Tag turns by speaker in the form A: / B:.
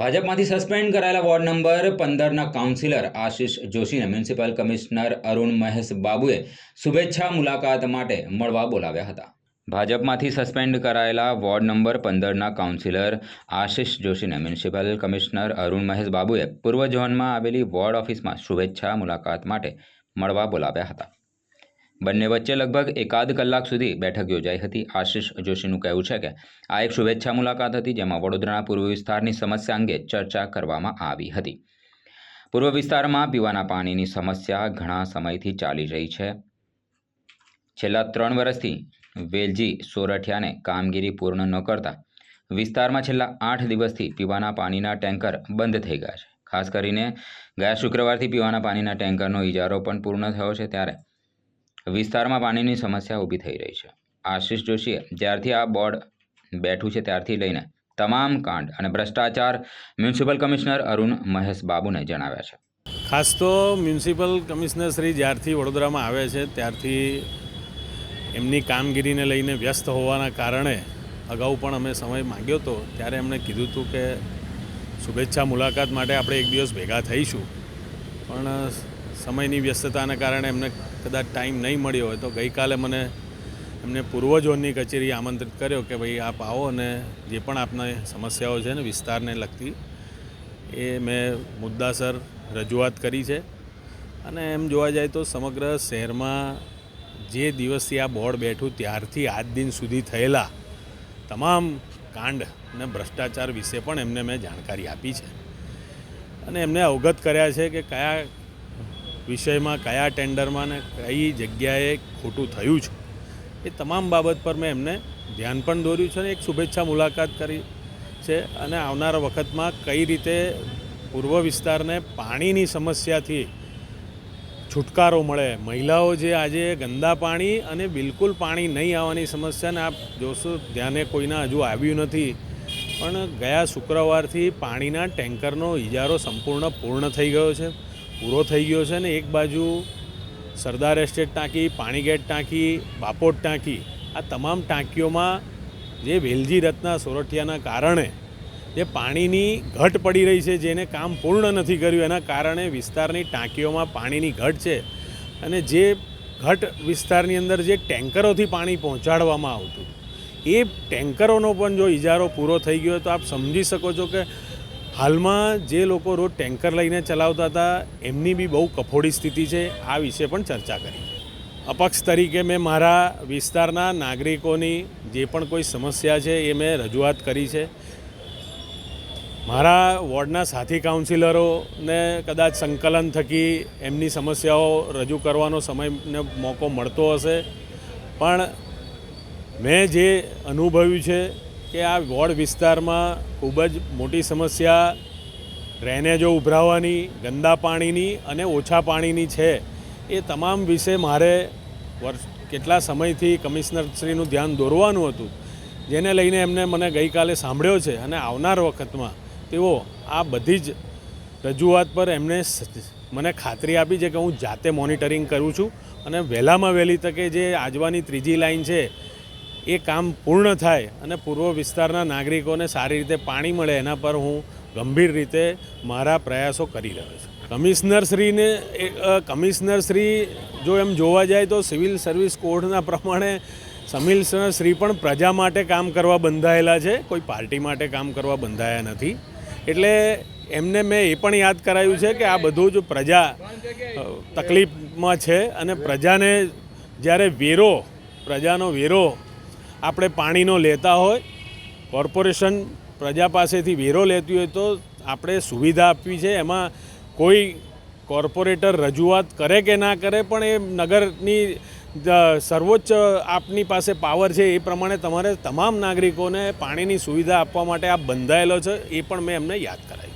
A: ભાજપમાંથી suspend કરાયેલા ward number પંદરના councillor Ashish જોશીને મ્યુનિસિપલ કમિશનર અરુણ મહેશ બાબુએ શુભેચ્છા મુલાકાત માટે મળવા બોલાવ્યા હતા. ભાજપમાંથી સસ્પેન્ડ કરાયેલા વોર્ડ નંબર પંદરના કાઉન્સિલર આશિષ જોશીને મ્યુનિસિપલ કમિશનર અરુણ મહેશ બાબુએ પૂર્વ ઝોનમાં આવેલી વોર્ડ ઓફિસમાં શુભેચ્છા મુલાકાત માટે મળવા બોલાવ્યા હતા. બંને વચ્ચે લગભગ એકાદ કલાક સુધી બેઠક યોજાઈ હતી. આશિષ જોશીનું કહેવું છે કે આ એક શુભેચ્છા મુલાકાત હતી, જેમાં વડોદરાના પૂર્વ વિસ્તારની સમસ્યા અંગે ચર્ચા કરવામાં આવી હતી. પૂર્વ વિસ્તારમાં પીવાના પાણીની સમસ્યા ઘણા સમયથી ચાલી રહી છે. છેલ્લા ત્રણ વર્ષથી વેલજી, સોરઠિયાને કામગીરી પૂર્ણ ન કરતા વિસ્તારમાં છેલ્લા આઠ દિવસથી પીવાના પાણીના ટેન્કર બંધ થઈ ગયા છે. ખાસ કરીને ગયા શુક્રવારથી પીવાના પાણીના ટેન્કરનો ઇજારો પણ પૂર્ણ થયો છે, ત્યારે વિસ્તારમાં પાણીની સમસ્યા ઊભી થઈ રહી છે. આશિષ જોશીએ જ્યારથી આ બોર્ડ બેઠું છે ત્યારથી લઈને તમામ કાંડ અને ભ્રષ્ટાચાર મ્યુનિસિપલ કમિશનર અરુણ મહેશ બાબુને જણાવ્યા છે.
B: ખાસ તો મ્યુનિસિપલ કમિશનર શ્રી જ્યારથી વડોદરામાં આવે છે ત્યારથી એમની કામગીરીને લઈને વ્યસ્ત હોવાના કારણે અગાઉ પણ અમે સમય માંગ્યો હતો ત્યારે એમણે કીધું હતું કે શુભેચ્છા મુલાકાત માટે આપણે એક દિવસ ભેગા થઈશું. પણ સમયની વ્યસ્તતાને કારણે એમને કદાચ ટાઈમ નહીં મળ્યો હોય તો ગઈકાલે મને એમને પૂર્વજોની કચેરી આમંત્રિત કર્યો કે ભાઈ આપ આવો અને જે પણ આપને સમસ્યાઓ છે ને વિસ્તારને લગતી, એ મેં મુદ્દાસર રજૂઆત કરી છે. અને એમ જોવા જાય તો સમગ્ર શહેરમાં જે દિવસથી આ બોર્ડ બેઠું ત્યારથી આજ દિન સુધી થયેલા તમામ કાંડ અને ભ્રષ્ટાચાર વિશે પણ એમને મેં જાણકારી આપી છે. અને એમને અવગત કર્યા છે કે કયા વિષયમાં કયા ટેન્ડરમાં ને કઈ જગ્યાએ ખોટું થયું છે, એ તમામ બાબત પર મેં એમને ધ્યાન પણ દોર્યું છે અને એક શુભેચ્છા મુલાકાત કરી છે અને આવનારા વખતમાં કઈ રીતે પૂર્વ વિસ્તારને પાણીની સમસ્યાથી છુટકારો મળે. મહિલાઓ જે આજે ગંદા પાણી અને બિલકુલ પાણી નહીં આવવાની સમસ્યાને આપ જોશો, ધ્યાને કોઈના હજુ આવ્યું નથી. પણ ગયા શુક્રવારથી પાણીના ટેન્કરનો ઇજારો સંપૂર્ણ પૂર્ણ થઈ ગયો છે. પૂરો થઈ ગયો છે ને એક બાજુ સરદાર એસ્ટેટ ટાંકી પાણીગેટ ટાંકી, બાપોટ ટાંકી, આ તમામ ટાંકીઓમાં જે વેલજી રત્ના સોરઠિયાના કારણે જે પાણીની ઘટ પડી રહી છે, જેને કામ પૂર્ણ નથી કર્યું, એના કારણે વિસ્તારની ટાંકીઓમાં પાણીની ઘટ છે અને જે ઘટ વિસ્તારની અંદર જે ટેન્કરોથી પાણી પહોંચાડવામાં આવતું, એ ટેન્કરોનો પણ જો ઇજારો પૂરો થઈ ગયો તો આપ સમજી શકો છો કે હાલમાં જે લોકો રોજ ટેન્કર લઈને ચલાવતા હતા, એમની બી બહુ કફોડી સ્થિતિ છે. આ વિશે પણ ચર્ચા કરી. અપક્ષ તરીકે મેં મારા વિસ્તારના નાગરિકોની જે પણ કોઈ સમસ્યા છે એ મેં રજૂઆત કરી છે. મારા વોર્ડના સાથી કાઉન્સિલરોને કદાચ સંકલન થકી એમની સમસ્યાઓ રજૂ કરવાનો સમયને મોકો મળતો હશે. પણ મેં જે અનુભવ્યું છે કે આ વોર્ડ વિસ્તારમાં ખૂબ જ મોટી સમસ્યા ડ્રેનેજો ઉભરાવાની, ગંદા પાણીની અને ઓછા પાણીની છે. એ તમામ વિશે મારે વર્ષ, કેટલા સમયથી કમિશનરશ્રીનું ધ્યાન દોરવાનું હતું, જેને લઈને એમને મને ગઈકાલે સાંભળ્યો છે અને આવનાર વખતમાં તેઓ આ બધી જ રજૂઆત પર એમણે મને ખાતરી આપી છે કે હું જાતે મોનિટરિંગ કરું છું અને વહેલામાં વહેલી તકે જે આજવાની ત્રીજી લાઈન છે એ કામ પૂર્ણ થાય અને પૂર્વ વિસ્તારના નાગરિકોને સારી રીતે પાણી મળે એના પર હું ગંભીર રીતે મારા પ્રયાસો કરી રહ્યો છું. કમિશનરશ્રીને કમિશનરશ્રી જો એમ જોવા જાય તો સિવિલ સર્વિસ કોડના પ્રમાણે શ્રી પણ પ્રજા માટે કામ કરવા બંધાયેલા છે, કોઈ પાર્ટી માટે કામ કરવા બંધાયા નથી. એટલે એમને મેં એ પણ યાદ કરાયું છે કે આ બધું જ પ્રજા તકલીફમાં છે અને પ્રજાને જ્યારે વેરો, પ્રજાનો વેરો આપણે પાણીનો લેતા હોય, કોર્પોરેશન પ્રજા પાસેથી વેરો લેતી હોય તો આપણે સુવિધા આપવી છે. એમાં કોઈ કોર્પોરેટર રજૂઆત કરે કે ના કરે, પણ એ નગરની સર્વોચ્ચ આપની પાસે પાવર છે એ પ્રમાણે તમારે તમામ નાગરિકોને પાણીની સુવિધા આપવા માટે આ બંધાયેલો છે, એ પણ મેં એમને યાદ કરાવી.